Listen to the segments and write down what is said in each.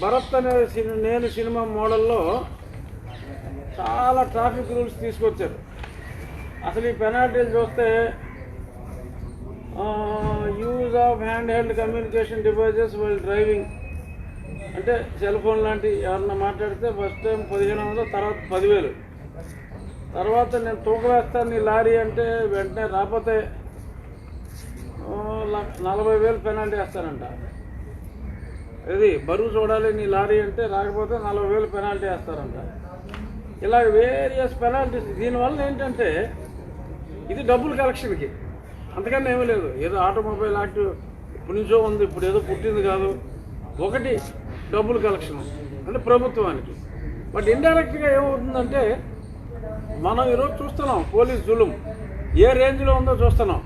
భరత్ అనే సినిమా నేను సినిమా మోడల్లో చాలా ట్రాఫిక్ రూల్స్ తీసుకొచ్చారు. అసలు ఈ పెనాల్టీలు చూస్తే use of hand held communication devices while driving. అంటే సెల్ ఫోన్ లాంటి ఎవరన్నా మాట్లాడితే ఫస్ట్ టైం పదిహేను వందలు తర్వాత పదివేలు. తర్వాత నేను తూకలేస్తాను నీ లారీ అంటే వెంటనే రాకపోతే నలభై వేలు పెనాల్టీ వేస్తానంట. ఇది బరువు చూడాలి నీ లారీ అంటే రాకపోతే నలభై వేలు పెనాల్టీ వేస్తారంట. ఇలా వేరియస్ పెనాల్టీస్ దీనివల్ల ఏంటంటే ఇది డబ్బులు కలెక్షన్కి అంతకన్నా ఏమీ లేదు. ఏదో ఆటోమొబైల్ యాక్ట్ ఇప్పటి నుంచో ఉంది ఇప్పుడు ఏదో పుట్టింది కాదు. ఒకటి డబ్బులు కలెక్షన్ అంటే ప్రభుత్వానికి. బట్ ఇండైరెక్ట్గా ఏమవుతుందంటే మనం ఈరోజు చూస్తున్నాం పోలీస్ జులుం. ఏ రేంజ్లో ఉందో చూస్తున్నాం.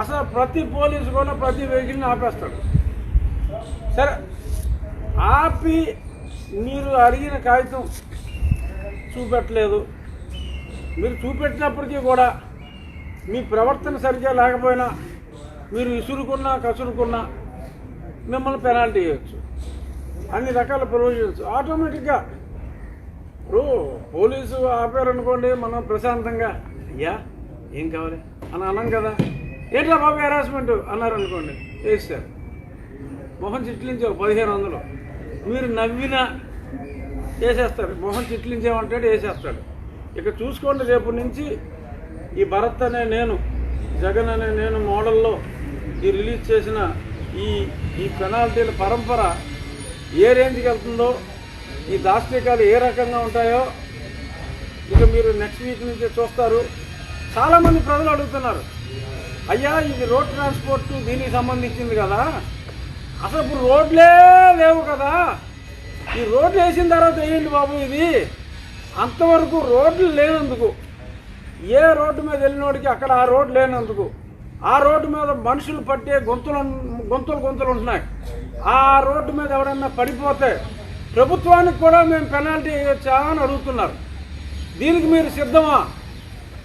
అసలు ప్రతి పోలీసు కూడా ప్రతి వెహికల్ని ఆపేస్తాడు. సరే ఆపి మీరు అడిగిన కాగితం చూపెట్టలేదు. మీరు చూపెట్టినప్పటికీ కూడా మీ ప్రవర్తన సరిగ్గా లేకపోయినా మీరు ఇసురుకున్నా కసురుకున్నా మిమ్మల్ని పెనాల్టీ ఇవ్వచ్చు. అన్ని రకాల ప్రొవిజన్స్. ఆటోమేటిక్గా ఇప్పుడు పోలీసు ఆపారనుకోండి మనం ప్రశాంతంగా అయ్యా ఏం కావాలి? అని అన్నాం కదా. ఏంట్రా బాబు హెరాస్మెంట్ అన్నారు అనుకోండి వేస్తారు మొహం చిట్లించే పదిహేను వందలు. మీరు నవ్వినా వేసేస్తారు. మొహం చిట్లించేమంటాడు వేసేస్తాడు. ఇక చూసుకోండి రేపు నుంచి ఈ భరత్ అనే నేను జగన్ అనే నేను మోడల్లో ఈ రిలీజ్ చేసిన ఈ ఈ పెనాల్టీల పరంపర ఏ రేంజ్కి వెళ్తుందో ఈ దాష్టికాలు ఏ రకంగా ఉంటాయో ఇక మీరు నెక్స్ట్ వీక్ నుంచి చూస్తారు. చాలామంది ప్రజలు అడుగుతున్నారు అయ్యా ఇది రోడ్ ట్రాన్స్పోర్ట్ దీనికి సంబంధించింది కదా? అసలు ఇప్పుడు రోడ్లే లేవు కదా. ఈ రోడ్లు వేసిన తర్వాత వేయండి బాబు ఇది? అంతవరకు రోడ్లు లేనందుకు ఏ రోడ్డు మీద వెళ్ళినోడికి అక్కడ ఆ రోడ్డు లేనందుకు ఆ రోడ్డు మీద మనుషులు పట్టే గొంతులు గొంతులు గొంతులు ఉంటున్నాయి. ఆ రోడ్డు మీద ఎవడన్నా పడిపోతే ప్రభుత్వానికి కూడా మేము పెనాల్టీ వేయొచ్చా అని అడుగుతున్నారు. దీనికి మీరు సిద్ధమా?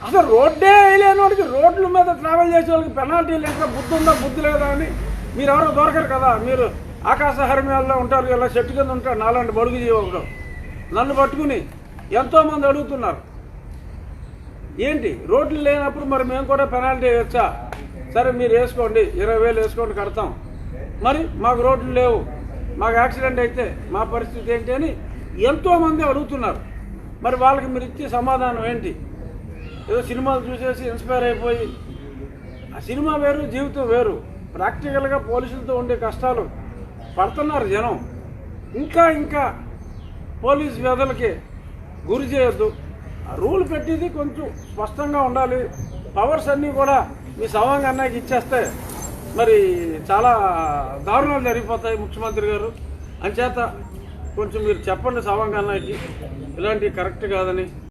అసలు రోడ్డే వేయలేని వాడికి రోడ్ల మీద ట్రావెల్ చేసే వాళ్ళకి పెనాల్టీ లేక బుద్ధి ఉందా బుద్ధి లేదా అని మీరు ఎవరో దొరకరు కదా. మీరు ఆకాశ హర్మ్యాల్లో ఉంటారు ఇలా చెట్టు కింద ఉంటారు నాలాంటి బడుగు జీవకుడు నన్ను పట్టుకుని ఎంతోమంది అడుగుతున్నారు. ఏంటి? రోడ్లు లేనప్పుడు మరి మేము కూడా పెనాల్టీ వేయచ్చా? సరే మీరు వేసుకోండి. ఇరవై వేలు వేసుకోండి కడతాం. మరి మాకు రోడ్లు లేవు. మాకు యాక్సిడెంట్ అయితే మా పరిస్థితి ఏంటి అని ఎంతోమంది అడుగుతున్నారు. మరి వాళ్ళకి మీరు ఇచ్చే సమాధానం ఏంటి? ఏదో సినిమాలు చూసేసి ఇన్స్పైర్ అయిపోయి ఆ సినిమా వేరు జీవితం వేరు. ప్రాక్టికల్గా పోలీసులతో ఉండే కష్టాలు పడుతున్నారు జనం. ఇంకా ఇంకా పోలీస్ వ్యధలకి గురి చేయొద్దు. ఆ రూల్ పెట్టేది కొంచెం స్పష్టంగా ఉండాలి. పవర్స్ అన్నీ కూడా మీ సవాంగ్ అన్నయ్యకి ఇచ్చేస్తే మరి చాలా దారుణాలు జరిగిపోతాయి ముఖ్యమంత్రి గారు. అంచేత కొంచెం మీరు చెప్పండి సవాంగ్ అన్నయ్యకి. ఇలాంటివి కరెక్ట్ కాదని.